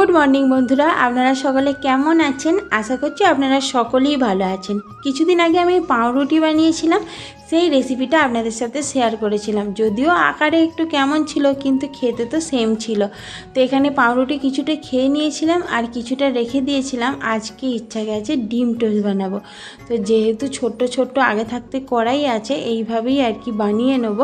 Good morning বন্ধুরা, আপনারা সকলে কেমন আছেন? আশা করছি আপনারা সকলেই ভালো আছেন। কিছুদিন আগে আমি পাউরুটি বানিয়েছিলাম, সেই রেসিপিটা আপনাদের সাথে শেয়ার করেছিলাম। যদিও আকারে একটু কেমন ছিল, কিন্তু খেতে তো সেম ছিল। তো এখানে পাউরুটি কিছুটা খেয়ে নিয়েছিলাম আর কিছুটা রেখে দিয়েছিলাম। আজকে ইচ্ছা গেছে ডিম টোস্ট বানাবো। তো যেহেতু ছোট্ট ছোট্ট আগে থাকতে কড়াই আছে, এইভাবেই আর কি বানিয়ে নেব।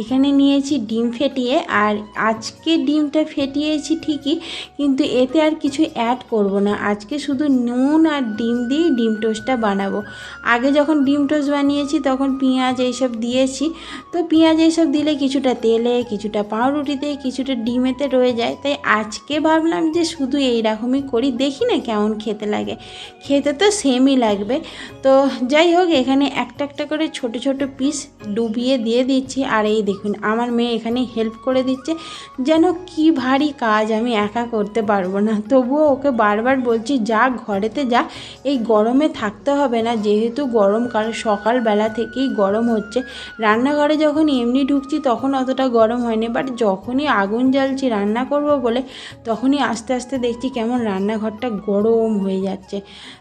এখানে নিয়েছি ডিম ফেটিয়ে, আর আজকে ডিমটা ফেটিয়েছি ঠিকই, কিন্তু এতে আর কিছু অ্যাড করব না। আজকে শুধু নুন আর ডিম দিয়েই ডিম টোস্টটা বানাবো। আগে যখন ডিম টোস্ট বানিয়েছি, তখন পেঁয়াজ এইসব দিয়েছি। তো পেঁয়াজ এইসব দিলে কিছুটা তেলে, কিছুটা পাউরুটিতে, কিছুটা ডিমেতে রয়ে যায়। তাই আজকে ভাবলাম যে শুধু এই রকমই করি। দেখি না কেমন খেতে লাগে। খেতে তো সেমই লাগবে। তো যাই হোক, এখানে একটা একটা করে ছোট ছোট পিস ডুবিয়ে দিয়ে দিচ্ছি। আর এই দেখুন, আমার মেয়ে এখানে হেল্প করে দিচ্ছে। যেন কি ভারী কাজ আমি একা করতে পারব। না। তবুও ওকে বারবার বলছি, যা, ঘরেতে যা। এই গরমে থাকতে হবে না। যেহেতু গরমকাল সকালবেলা থেকেই গরম হচ্ছে। রান্নাঘরে যখন এমনি ঢুকছি, তখন অতটা গরম হয়নি। বাট যখনই আগুন জ্বালছি, রান্না করব বলে, তখনই আস্তে আস্তে দেখছি কেমন রান্নাঘরটা গরম হয়ে যাচ্ছে।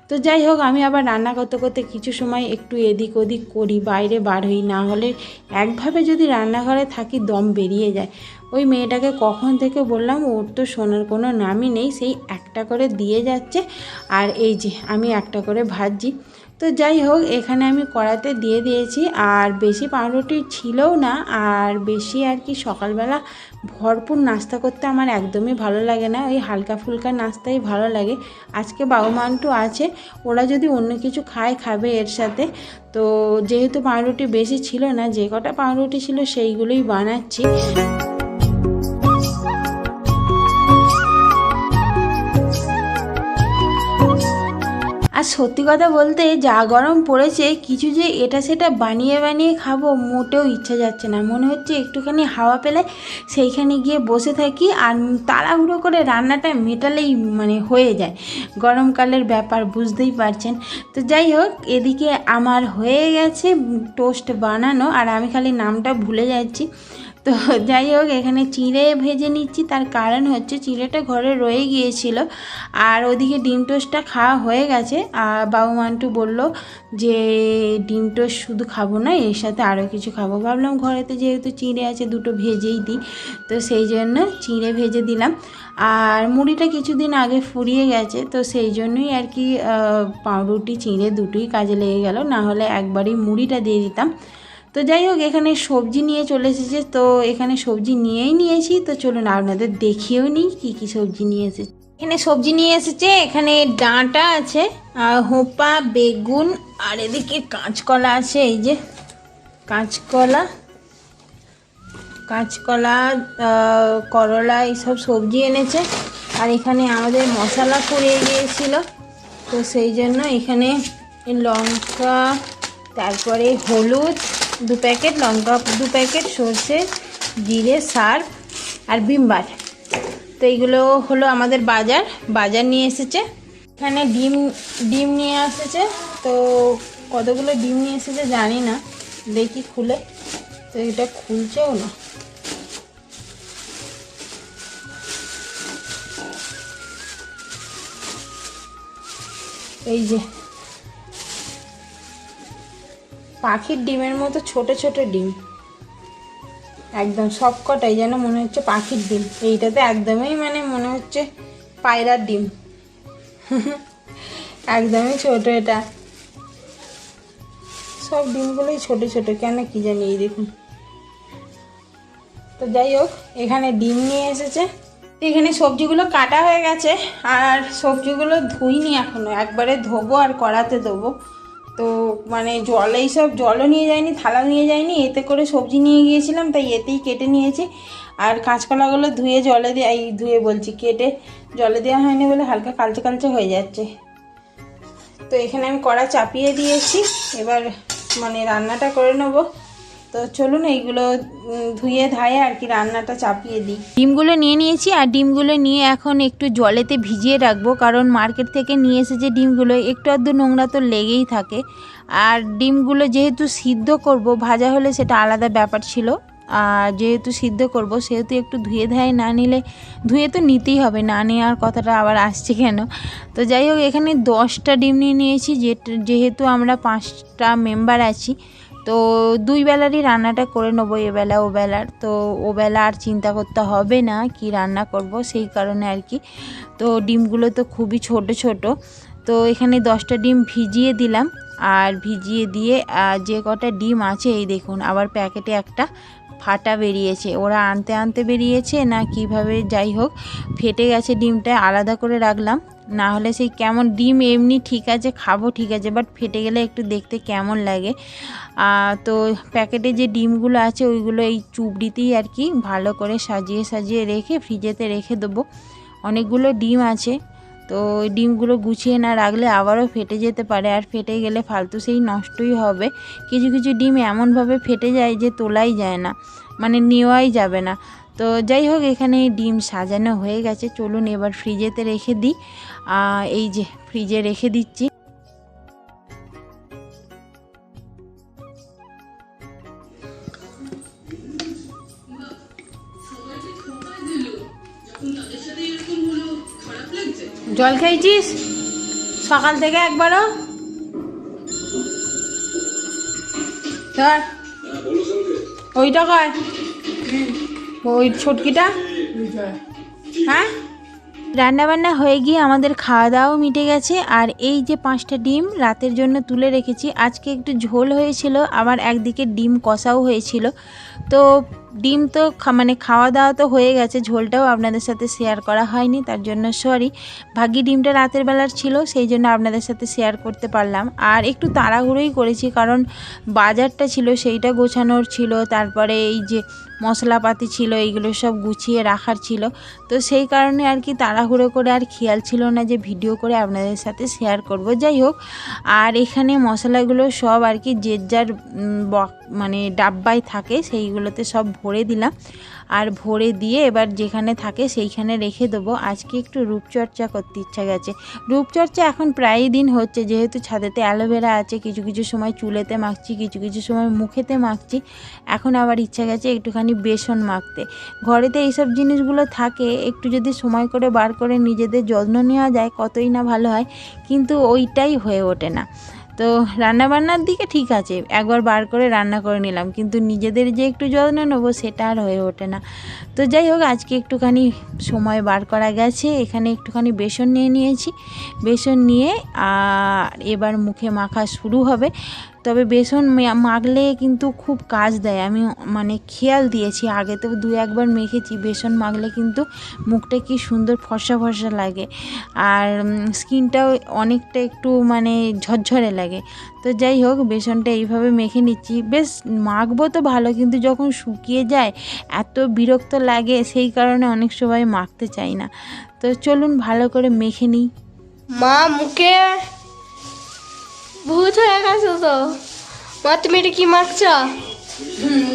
তো যাই হোক, আমি আবার রান্না করতে করতে কিছু সময় একটু এদিক ওদিক করি, বাইরে বার হই। না হলে একভাবে যদি রান্নাঘরে থাকি, দম বেরিয়ে যায়। ওই মেয়েটাকে কখন থেকে বললাম, ওর তো শোনার কোনো নামই নেই, সেই একটা করে দিয়ে যাচ্ছে। আর এই যে, আমি একটা করে ভাজছি। তো যাই হোক, এখানে আমি কড়াতে দিয়ে দিয়েছি। আর বেশি পাউরুটি ছিলও না, আর বেশি আর কি সকালবেলা ভরপুর নাস্তা করতে আমার একদমই ভালো লাগে না। ওই হালকা ফুলকা নাস্তাই ভালো লাগে। আজকে বাবু মান্টু আছে, ওরা যদি অন্য কিছু খায়, খাবে এর সাথে। তো যেহেতু পাউরুটি বেশি ছিল না, যে কটা পাউরুটি ছিল সেইগুলোই বানাচ্ছি। আর সত্যি কথা বলতে যা গরম পড়েছে, কিছু যে এটা সেটা বানিয়ে বানিয়ে খাব মোটেও ইচ্ছা যাচ্ছে না। মনে হচ্ছে একটুখানি হাওয়া পেলে সেইখানে গিয়ে বসে থাকি আর তাড়াহুড়ো করে রান্নাটা মেটালেই মানে হয়ে যায়। গরমকালের ব্যাপার বুঝতেই পারছেন। তো যাই হোক, এদিকে আমার হয়ে গেছে টোস্ট বানানো আর আমি খালি নামটা ভুলে যাচ্ছি। তো যাই হোক, এখানে চিঁড়ে ভেজে নিচ্ছি। তার কারণ হচ্ছে চিঁড়েটা ঘরে রয়ে গিয়েছিল। আর ওদিকে ডিম টোস্টটা খাওয়া হয়ে গেছে। আর বাবু মান্টু বলল যে, ডিম টোস্ট শুধু খাব না, এর সাথে আরও কিছু খাব। ভাবলাম ঘরেতে যেহেতু চিঁড়ে আছে, দুটো ভেজেই দিই। তো সেই জন্য চিঁড়ে ভেজে দিলাম। আর মুড়িটা কিছুদিন আগে ফুরিয়ে গেছে, তো সেই জন্যই আর কি পাউরুটি, চিঁড়ে দুটোই কাজে লেগে গেল। না হলে একবারই মুড়িটা দিয়ে দিতাম। তো যাই হোক এখানে সবজি নিয়ে চলে এসেছে। তো এখানে সবজি নিয়েই নিয়েছি। তো চলুন আপনাদের দেখিয়েও নিই কী কী সবজি নিয়ে এসেছে। এখানে সবজি নিয়ে এসেছে, এখানে ডাঁটা আছে, আর হোপা, বেগুন, আর এদিকে কাঁচকলা আছে, এই যে কাঁচকলা কাঁচকলা করলা, এইসব সবজি এনেছে। আর এখানে আমাদের মশলা পুড়িয়ে গিয়েছিল। তো সেই জন্য এখানে লঙ্কা, তারপরে হলুদ দু প্যাকেট লঙ্কা, দু প্যাকেট সর্ষে, জিরে, সার আর বিমবার তো এইগুলো হলো আমাদের বাজার। বাজার নিয়ে এসেছে। এখানে ডিম ডিম নিয়ে এসেছে। তো কতগুলো ডিম নিয়ে এসেছে জানি না। দেখি খুলে। তো এটা খুলছেও না। এই যে পাখির ডিমের মতো ছোট ছোট ডিম। একদম সব কটাই যেন মনে হচ্ছে পাখির ডিম। এইটাতে একদমই মানে মনে হচ্ছে পায়রার ডিম। একদমই ছোট এটা। সব ডিমগুলোই ছোট ছোট, কেন কি জানি এই দেখুন। তো যাই হোক, এখানে ডিম নিয়ে এসেছে। এখানে সবজিগুলো কাটা হয়ে গেছে, আর সবজিগুলো ধুইনি এখনও। একবারে ধোবো আর কড়াতে দেবো। তো মানে জল, এইসব জলও নিয়ে যায়নি থালা নিয়ে যায়নি, এতে করে সবজি নিয়ে গিয়েছিলাম, তাই এতেই কেটে নিয়েছি। আর কাঁচকলাগুলো ধুয়ে জলে দিয়ে, এই ধুয়ে বলছি কেটে জলে দেওয়া হয়নি বলে হালকা কালচে কালচে হয়ে যাচ্ছে। তো এখানে আমি কড়া চাপিয়ে দিয়েছি, এবার মানে রান্নাটা করে নেব। তো চলুন এইগুলো ধুয়ে ধায়ে আর কি রান্নাটা চাপিয়ে দিই। ডিমগুলো নিয়ে নিয়েছি আর ডিমগুলো নিয়ে এখন একটু জলেতে ভিজিয়ে রাখব, কারণ মার্কেট থেকে নিয়ে এসেছে ডিমগুলো, একটু আধটু নোংরা তো লেগেই থাকে। আর ডিমগুলো যেহেতু সিদ্ধ করব, ভাজা হলে সেটা আলাদা ব্যাপার ছিল। আর যেহেতু সিদ্ধ করব, সেহেতু একটু ধুয়ে ধায় না নিলে, ধুয়ে তো নিতেই হবে, না নেওয়ার কথাটা আবার আসছে কেন? তো যাই হোক, এখানে দশটা ডিম নিয়ে নিয়েছি যেহেতু আমরা পাঁচটা মেম্বার আছি তো দুই বেলারই রান্নাটা করে নেব এবেলা ও বেলার। তো ও বেলা আর চিন্তা করতে হবে না কি রান্না করব, সেই কারণে আর কি। তো ডিমগুলো তো খুবই ছোট ছোট। তো এখানে দশটা ডিম ভিজিয়ে দিলাম। আর ভিজিয়ে দিয়ে যে কটা ডিম আছে, এই দেখুন, আবার প্যাকেটে একটা ফাটা বেরিয়েছে। ওরা আনতে আনতে বেরিয়েছে না কীভাবে, যাই হোক, ফেটে গেছে ডিমটা, আলাদা করে রাখলাম। না হলে সেই কেমন ডিম এমনি ঠিক আছে, খাব ঠিক আছে বাট ফেটে গেলে একটু দেখতে কেমন লাগে। তো প্যাকেটে যে ডিমগুলো আছে, ওইগুলো এই চুবড়িতেই আর কি ভালো করে সাজিয়ে সাজিয়ে রেখে ফ্রিজেতে রেখে দেবো। অনেকগুলো ডিম আছে, তো ওই ডিমগুলো গুছিয়ে না রাখলে আবারও ফেটে যেতে পারে। আর ফেটে গেলে ফালতু সেই নষ্টই হবে। কিছু কিছু ডিম এমনভাবে ফেটে যায় যে তোলাই যায় না মানে নেওয়াই যাবে না। তো যাই হোক, এখানে ডিম সাজানো হয়ে গেছে। চলুন এবার ফ্রিজেতে রেখে দিই। এই যে ফ্রিজে রেখে দিচ্ছি। জল খেয়েছিস? সকাল থেকে একবারও? ধর। ওইটা কয় ওই ছটকিটা? হ্যাঁ? রান্নাবান্না হয়ে গিয়ে আমাদের খাওয়া দাওয়াও মিটে গেছে, আর এই যে পাঁচটা ডিম রাতের জন্য তুলে রেখেছি, আজকে একটু ঝোল হয়েছিল, আবার একদিকে ডিম কষাও হয়েছিল। তো ডিম তো মানে খাওয়া দাওয়া তো হয়ে গেছে, ঝোলটাও আপনাদের সাথে শেয়ার করা হয়নি, তার জন্য সরি ভাগ্যি ডিমটা রাতের বেলার ছিল, সেই জন্য আপনাদের সাথে শেয়ার করতে পারলাম। আর একটু তাড়াহুড়োই করেছি, কারণ বাজারটা ছিল, সেইটা গোছানোর ছিল, তারপরে এই যে মশলাপাতি ছিল, এইগুলো সব গুছিয়ে রাখার ছিল। তো সেই কারণে আর কি তাড়াহুড়ো করে আর খেয়াল ছিল না যে ভিডিও করে আপনাদের সাথে শেয়ার করব। যাই হোক, আর এখানে মশলাগুলো সব আর কি যে যার মানে ডাব্বায় থাকে, সেইগুলোতে সব ভরে দিলাম। আর ভরে দিয়ে এবার যেখানে থাকে সেইখানে রেখে দেবো। আজকে একটু রূপচর্চা করতে ইচ্ছা গেছে। রূপচর্চা এখন প্রায়ই দিন হচ্ছে। যেহেতু ছাদেতে অ্যালোভেরা আছে, কিছু কিছু সময় চুলেতে মাখছি, কিছু কিছু সময় মুখেতে মাখছি। এখন আবার ইচ্ছা গেছে একটুখানি বেসন মাখতে। ঘরেতে এইসব জিনিসগুলো থাকে, একটু যদি সময় করে বার করে নিজেদের যত্ন নেওয়া যায়, কতই না ভালো হয়। কিন্তু ওইটাই হয়ে ওঠে না। তো রান্নাবান্নার দিকে ঠিক আছে, একবার বার করে রান্না করে নিলাম, কিন্তু নিজেদের যে একটু যত্ন নেব সেটা আর হয়ে ওঠে না। তো যাই হোক, আজকে একটুখানি সময় বার করা গেছে, এখানে একটুখানি বেসন নিয়ে নিয়েছি। বেসন নিয়ে আর এবার মুখে মাখা শুরু হবে। তবে বেসন মাখলে কিন্তু খুব কাজ দেয়। আমি মানে খেয়াল দিয়েছি, আগে তো দু একবার মেখেছি, বেসন মাখলে কিন্তু মুখটা কি সুন্দর ফর্সা ফর্সা লাগে। আর স্কিনটাও অনেকটা একটু মানে ঝরঝরে লাগে। তো যাই হোক, বেসনটা এইভাবে মেখে নিচ্ছি। বেশ, মাখবো তো ভালো, কিন্তু যখন শুকিয়ে যায়, এত বিরক্ত লাগে, সেই কারণে অনেক সময় মাখতে চাই না। তো চলুন ভালো করে মেখে নিই। মা, মুখে ভূত হয়ে গেছে তো। মা তুমি এটা কি মাখছ?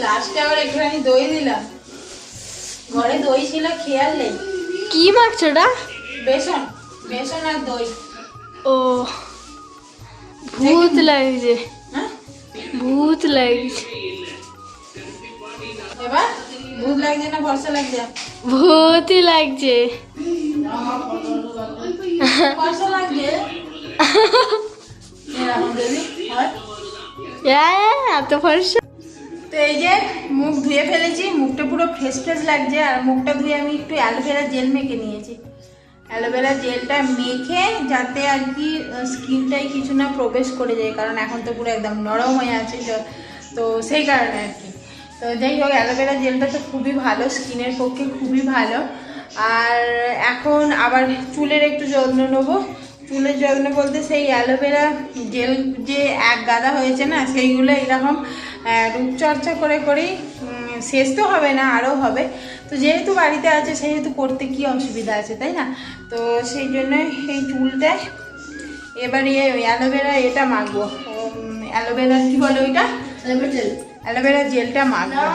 লাস্টে আবার একটুখানি দই দিলাম। ঘরে দই ছিল খেয়াল নেই। কি মাখছ ওটা? বেসন বেসন আর দই। ও ভূত লাগছে। হ্যাঁ? ভূত লাগছে। এবার? ভূত লাগছে না ভরসা লাগছে? ভূতই লাগছে। ভরসা লাগছে? এত ফর্সা তো এই যে মুখ ধুয়ে ফেলেছি, মুখটা পুরো ফ্রেশ ফ্রেশ লাগছে, আর মুখটা ধুয়ে আমি একটু অ্যালোভেরা জেল মেখে নিয়েছি। অ্যালোভেরা জেলটা মেখে যাতে আর কি স্কিনটাই কিছু না প্রবেশ করে যায়, কারণ এখন তো পুরো একদম নরম হয়ে আছে তো সেই কারণে আর কি। তো যাই হোক, অ্যালোভেরা জেলটা তো খুবই ভালো, স্কিনের পক্ষে খুবই ভালো। আর এখন আবার চুলের একটু যত্ন নেব। চুলের যত্ন বলতে সেই অ্যালোভেরা জেল যে এক গাদা হয়েছে না সেইগুলো এরকম রূপচর্চা করে করেই শেষ তো হবে না আরও হবে। তো যেহেতু বাড়িতে আছে সেহেতু করতে কি অসুবিধা আছে তাই না? তো সেই জন্য এই চুলটায় এবার ইয়ে অ্যালোভেরা এটা মাখবো। অ্যালোভেরা কী বলে ওইটা? অ্যালোভেরা জেলটা মাখবো।